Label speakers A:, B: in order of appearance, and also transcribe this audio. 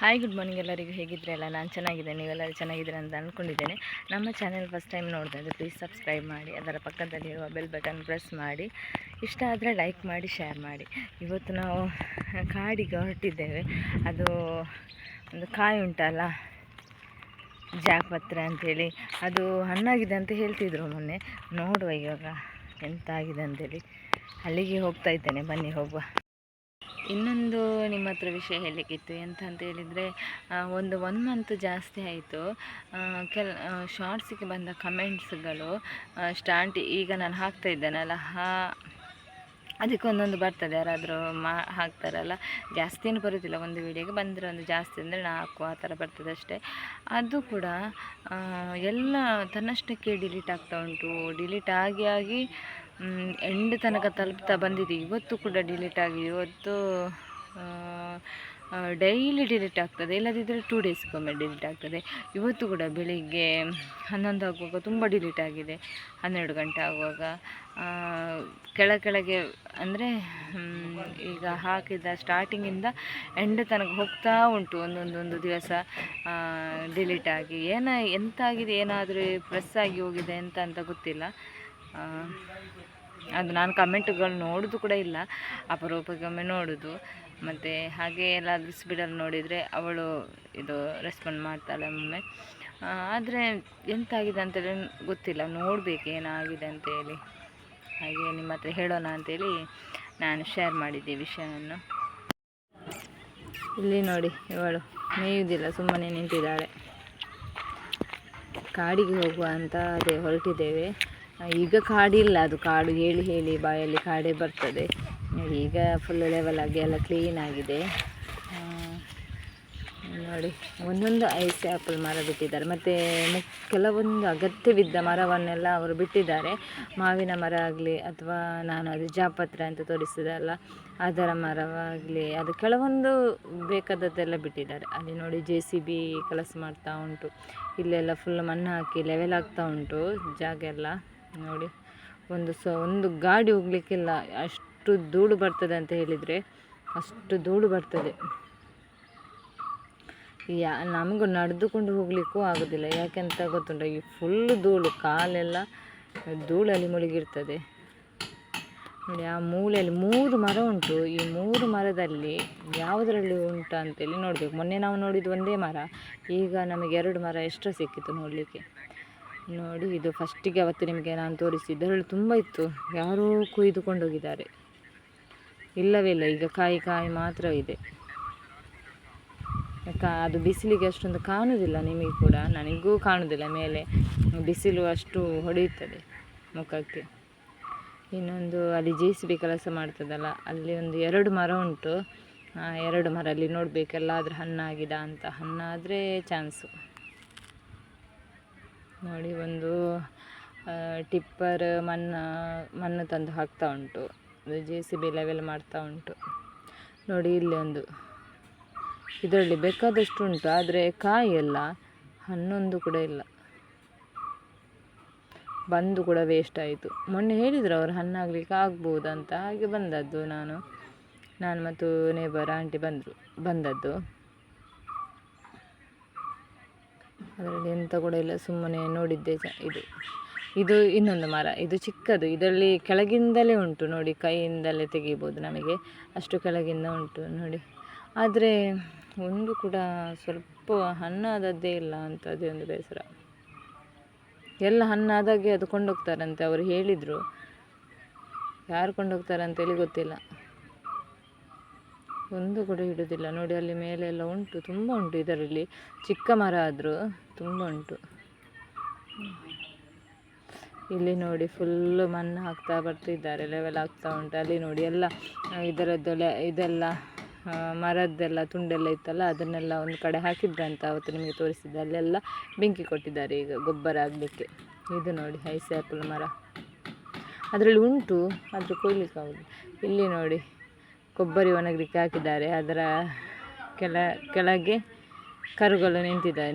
A: Hi good morning ಎಲ್ಲರಿಗೂ ಹೇಗಿದ್ರೆ ಅಲ್ಲ ನಾನು ಚೆನ್ನಾಗಿದ್ದೇನೆ. ನೀವೆಲ್ಲರೂ ಚೆನ್ನಾಗಿದ್ದೀರಾ ಅಂತ ಅಂದ್ಕೊಂಡಿದ್ದೇನೆ ನಮ್ಮ ಚಾನೆಲ್ ಫಸ್ಟ್ ಟೈಮ್ ನೋಡ್ತಾ ಇದ್ದರೆ ಪ್ಲೀಸ್ ಸಬ್ಸ್ಕ್ರೈಬ್ ಮಾಡಿ, ಅದರ ಪಕ್ಕದಲ್ಲಿರುವ ಬೆಲ್ ಬಟನ್ ಪ್ರೆಸ್ ಮಾಡಿ. ಇಷ್ಟ ಆದರೆ ಲೈಕ್ ಮಾಡಿ ಶೇರ್ ಮಾಡಿ. ಇವತ್ತು ನಾವು ಕಾಡಿಗೆ ಹೊರಟಿದ್ದೇವೆ. ಅದು ಒಂದು ಕಾಯಿ ಉಂಟಲ್ಲ? ಜಾಪತ್ರೆ ಅಂಥೇಳಿ ಅದು ಹಣ್ಣಾಗಿದೆ ಅಂತ ಹೇಳ್ತಿದ್ರು ಮೊನ್ನೆ. ನೋಡುವ ಇವಾಗ ಎಂತ ಆಗಿದೆ ಅಂತೇಳಿ. ಅಲ್ಲಿಗೆ ಹೋಗ್ತಾ ಇದ್ದೇನೆ. ಬನ್ನಿ ಹೋಗುವ. ಇನ್ನೊಂದು ನಿಮ್ಮ ಹತ್ರ ವಿಷಯ ಹೇಳಲಿಕ್ಕಿತ್ತು. ಎಂತ ಅಂತ ಹೇಳಿದರೆ ಒಂದು ಒನ್ ಮಂತ್ ಜಾಸ್ತಿ ಆಯಿತು. ಕೆಲ ಶಾರ್ಟ್ಸಿಗೆ ಬಂದ ಕಮೆಂಟ್ಸ್ಗಳು ಸ್ಟಾರ್ಟ್ ಈಗ ನಾನು ಹಾಕ್ತಾ ಇದ್ದೇನಲ್ಲ, ಹಾ ಅದಕ್ಕೊಂದೊಂದು ಬರ್ತದೆ. ಯಾರಾದರೂ ಮಾ, ಹಾಕ್ತಾರಲ್ಲ ಜಾಸ್ತಿನೂ ಬರೋದಿಲ್ಲ. ಒಂದು ವಿಡಿಯೋಗೆ ಬಂದರೆ ಒಂದು ಜಾಸ್ತಿ ಅಂದರೆ ನಾಲ್ಕು ಆ ಥರ ಬರ್ತದೆ ಅಷ್ಟೇ. ಅದು ಕೂಡ ಎಲ್ಲ ತನ್ನಷ್ಟಕ್ಕೆ ಡಿಲೀಟ್ ಆಗ್ತಾ ಉಂಟು. ಡಿಲೀಟ್ ಆಗಿ ಆಗಿ ಎಂಡ್ ತನಕ ತಲುಪ್ತಾ ಬಂದಿದೆ. ಇವತ್ತು ಕೂಡ ಡಿಲೀಟ್ ಆಗಿದೆ. ಇವತ್ತು ಡೈಲಿ ಡಿಲೀಟ್ ಆಗ್ತದೆ. ಇಲ್ಲದಿದ್ದರೆ ಟೂ ಡೇಸ್ಗೊಮ್ಮೆ ಡಿಲೀಟ್ ಆಗ್ತದೆ. ಇವತ್ತು ಕೂಡ ಬೆಳಿಗ್ಗೆ ಹನ್ನೊಂದು ಆಗುವಾಗ ತುಂಬ ಡಿಲೀಟ್ ಆಗಿದೆ. ಹನ್ನೆರಡು ಗಂಟೆ ಆಗುವಾಗ. ಕೆಳ ಕೆಳಗೆ ಅಂದರೆ ಈಗ ಹಾಕಿದ ಸ್ಟಾರ್ಟಿಂಗಿಂದ ಎಂಡ್ ತನಕ ಹೋಗ್ತಾ ಉಂಟು. ಒಂದೊಂದೊಂದು ದಿವಸ ಡಿಲೀಟ್ ಆಗಿ. ಏನ, ಎಂತಾಗಿದೆ? ಏನಾದರೂ ಪ್ರೆಸ್ ಆಗಿ ಹೋಗಿದೆ ಎಂತ ಅಂತ ಗೊತ್ತಿಲ್ಲ. ಅದು ನಾನು ಕಮೆಂಟ್ಗಳು ನೋಡೋದು ಕೂಡ ಇಲ್ಲ, ಅಪರೂಪಕ್ಕೊಮ್ಮೆ ನೋಡೋದು. ಮತ್ತು ಹಾಗೆ ಎಲ್ಲಾದರೂ ಸ್ಪೀಡಲ್ಲಿ ನೋಡಿದರೆ ಅವಳು ಇದು ರೆಸ್ಪಾಂಡ್ ಮಾಡ್ತಾಳೆ ಒಮ್ಮೆ ಆದರೆ ಎಂತಾಗಿದೆ ಅಂತೇಳಿ ಗೊತ್ತಿಲ್ಲ, ನೋಡಬೇಕು ಏನಾಗಿದೆ ಅಂತೇಳಿ. ಹಾಗೆ ನಿಮ್ಮ ಹತ್ರ ಹೇಳೋಣ ಅಂತೇಳಿ ನಾನು ಶೇರ್ ಮಾಡಿದ್ದೆ ವಿಷಯವನ್ನು. ಇಲ್ಲಿ ನೋಡಿ ಇವಳು ಮೇಯುವುದಿಲ್ಲ ಸುಮ್ಮನೆ ನಿಂತಿದ್ದಾಳೆ. ಕಾಡಿಗೆ ಹೋಗುವ ಅಂತ ಅದೇ ಹೊರಟಿದ್ದೇವೆ. ಈಗ ಕಾಡಿಲ್ಲ, ಅದು ಕಾಡು ಹೇಳಿ ಹೇಳಿ ಬಾಯಲ್ಲಿ ಕಾಡೇ ಬರ್ತದೆ. ಈಗ ಫುಲ್ ಲೆವೆಲ್ ಆಗಿ ಎಲ್ಲ ಕ್ಲೀನ್ ಆಗಿದೆ. ನೋಡಿ, ಒಂದೊಂದು ಐಸ್ ಆ್ಯಪಲ್ ಮರ ಬಿಟ್ಟಿದ್ದಾರೆ. ಮತ್ತು ಕೆಲವೊಂದು ಅಗತ್ಯವಿದ್ದ ಮರವನ್ನೆಲ್ಲ ಅವರು ಬಿಟ್ಟಿದ್ದಾರೆ. ಮಾವಿನ ಮರ ಆಗಲಿ ಅಥವಾ ನಾನು ಅದು ಜಾಪತ್ರ ಅಂತ ತೋರಿಸಿದಲ್ಲ ಅದರ ಮರವಾಗಲಿ, ಅದು ಕೆಲವೊಂದು ಬೇಕಾದದ್ದೆಲ್ಲ ಬಿಟ್ಟಿದ್ದಾರೆ. ಅಲ್ಲಿ ನೋಡಿ ಜೆ ಸಿ ಬಿ ಕೆಲಸ ಮಾಡ್ತಾ ಉಂಟು. ಇಲ್ಲೆಲ್ಲ ಫುಲ್ ಮಣ್ಣು ಹಾಕಿ ಲೆವೆಲ್ ಆಗ್ತಾ ಉಂಟು ಜಾಗ ಎಲ್ಲ. ನೋಡಿ. ಒಂದು ಸ, ಒಂದು ಗಾಡಿ ಹೋಗ್ಲಿಕ್ಕಿಲ್ಲ. ಅಷ್ಟು ಧೂಳು ಬರ್ತದೆ ಅಂತ ಹೇಳಿದರೆ ಅಷ್ಟು ಧೂಳು ಬರ್ತದೆ. ಯಾ, ನಮಗೂ ನಡೆದುಕೊಂಡು ಹೋಗಲಿಕ್ಕೂ ಆಗೋದಿಲ್ಲ. ಯಾಕೆಂತ ಗೊತ್ತುಂಟ? ಈ ಫುಲ್ಲು ಧೂಳು, ಕಾಲೆಲ್ಲ ಧೂಳಲ್ಲಿ ಮುಳುಗಿರ್ತದೆ. ನೋಡಿ, ಆ ಮೂಲೆಯಲ್ಲಿ ಮೂರು ಮರ ಉಂಟು. ಈ ಮೂರು ಮರದಲ್ಲಿ ಯಾವುದರಲ್ಲಿ ಉಂಟು ಅಂತೇಳಿ ನೋಡಬೇಕು. ಮೊನ್ನೆ ನಾವು ನೋಡಿದ್ದು ಒಂದೇ ಮರ. ಈಗ ನಮಗೆ ಎರಡು ಮರ ಎಷ್ಟು ಸಿಕ್ಕಿತು ನೋಡಲಿಕ್ಕೆ. ನೋಡಿ, ಇದು ಫಸ್ಟಿಗೆ ಅವತ್ತು ನಿಮಗೆ ನಾನು ತೋರಿಸಿದ್ದೆ. ಅದರಲ್ಲಿ ತುಂಬ ಇತ್ತು. ಯಾರೋ ಕೊಯ್ದುಕೊಂಡು ಹೋಗಿದ್ದಾರೆ ಇಲ್ಲವೇ ಇಲ್ಲ, ಈಗ ಕಾಯಿ ಕಾಯಿ ಮಾತ್ರ ಇದೆ ಅದು ಬಿಸಿಲಿಗೆ ಅಷ್ಟೊಂದು ಕಾಣುವುದಿಲ್ಲ ನಿಮಗೆ ಕೂಡ? ನನಗೂ ಕಾಣುವುದಿಲ್ಲ ಮೇಲೆ ಬಿಸಿಲು ಅಷ್ಟು ಹೊಡೆಯುತ್ತದೆ ಮುಖಕ್ಕೆ. ಇನ್ನೊಂದು, ಅಲ್ಲಿ ಜೆ ಸಿ ಬಿ ಕೆಲಸ ಮಾಡ್ತದಲ್ಲ, ಅಲ್ಲಿ ಒಂದು ಎರಡು ಮರ ಉಂಟು. ಎರಡು ಮರ ಅಲ್ಲಿ ನೋಡಬೇಕೆಲ್ಲ ಹಣ್ಣಾಗಿದ ಅಂತ. ಹಣ್ಣಾದರೆ ಚಾನ್ಸು ನೋಡಿ, ಒಂದು ಟಿಪ್ಪರ್ ಮಣ್ಣು ಮಣ್ಣು ತಂದು ಹಾಕ್ತಾ ಉಂಟು. ಜೆ ಸಿ ಬಿ ಲೆವೆಲ್ ಮಾಡ್ತಾ ಉಂಟು. ನೋಡಿ, ಇಲ್ಲಿ ಒಂದು. ಇದರಲ್ಲಿ ಬೇಕಾದಷ್ಟು ಉಂಟು, ಆದರೆ ಕಾಯಿ ಎಲ್ಲ ಹನ್ನೊಂದು ಕೂಡ ಇಲ್ಲ. ಬಂದು ಕೂಡ ವೇಸ್ಟ್ ಆಯಿತು. ಮೊನ್ನೆ ಹೇಳಿದರು ಅವರು ಹಣ್ಣಾಗಲಿಕ್ಕೆ ಆಗ್ಬೋದಂತ. ಹಾಗೆ ಬಂದದ್ದು ನಾನು. ನಾನು ಮತ್ತು ನೇಬರ್ ಆಂಟಿ ಬಂದರು, ಬಂದದ್ದು. ಅದರಲ್ಲಿ ಎಂತ ಕೂಡ ಇಲ್ಲ, ಸುಮ್ಮನೆ ನೋಡಿದ್ದೆ ಇದು. ಇದು ಇನ್ನೊಂದು ಮರ, ಇದು ಚಿಕ್ಕದು. ಇದರಲ್ಲಿ ಕೆಳಗಿಂದಲೇ ಉಂಟು ನೋಡಿ, ಕೈಯಿಂದಲೇ ತೆಗಿಬೋದು ನಮಗೆ. ಅಷ್ಟು ಕೆಳಗಿಂದ ಉಂಟು ನೋಡಿ. ಆದರೆ ಒಂದು ಕೂಡ ಸ್ವಲ್ಪ ಹಣ್ಣಾದದ್ದೇ ಇಲ್ಲ ಅಂತ ಅದೇ ಒಂದು ಬೇಸರ. ಎಲ್ಲ ಹಣ್ಣಾದಾಗೆ ಅದು ಕೊಂಡೋಗ್ತಾರಂತೆ, ಅವರು ಹೇಳಿದರು. ಯಾರು ಕೊಂಡೋಗ್ತಾರಂತೇಳಿ ಗೊತ್ತಿಲ್ಲ. ಒಂದು ಕೂಡ ಹಿಡುವುದಿಲ್ಲ ನೋಡಿ, ಅಲ್ಲಿ ಮೇಲೆಲ್ಲ ಉಂಟು. ತುಂಬ ಉಂಟು ಇದರಲ್ಲಿ. ಚಿಕ್ಕ ಮರ ಆದರೂ ತುಂಬ ಉಂಟು. ಇಲ್ಲಿ ನೋಡಿ ಫುಲ್ಲು ಮಣ್ಣು ಹಾಕ್ತಾ ಬರ್ತಿದ್ದಾರೆ. ಲೆವೆಲ್ ಆಗ್ತಾ ಉಂಟು. ಅಲ್ಲಿ ನೋಡಿ, ಎಲ್ಲ ಇದರದ್ದೆಲ್ಲ ಇದೆಲ್ಲ ಮರದ್ದೆಲ್ಲ, ತುಂಡೆಲ್ಲ ಇತ್ತಲ್ಲ, ಅದನ್ನೆಲ್ಲ ಒಂದು ಕಡೆ ಹಾಕಿದ್ರಂತ ಅವತ್ತು ನಿಮಗೆ ತೋರಿಸಿದ್ದೆ. ಅಲ್ಲೆಲ್ಲ ಬೆಂಕಿ ಕೊಟ್ಟಿದ್ದಾರೆ ಈಗ ಗೊಬ್ಬರ ಆಗಲಿಕ್ಕೆ. ಇದು ನೋಡಿ ಹೈಸ್ಯಾಪಲ್ ಮರ. ಅದರಲ್ಲಿ ಉಂಟು, ಆದರೆ ಕೊಯ್ಲಿಕ್ಕೆ ಇಲ್ಲಿ ನೋಡಿ ಕೊಬ್ಬರಿ ಒಣಗಲಿಕ್ಕೆ ಹಾಕಿದ್ದಾರೆ. ಅದರ ಕೆಳ ಕೆಳಗೆ ಕರುಗಳು ನಿಂತಿದ್ದಾವೆ.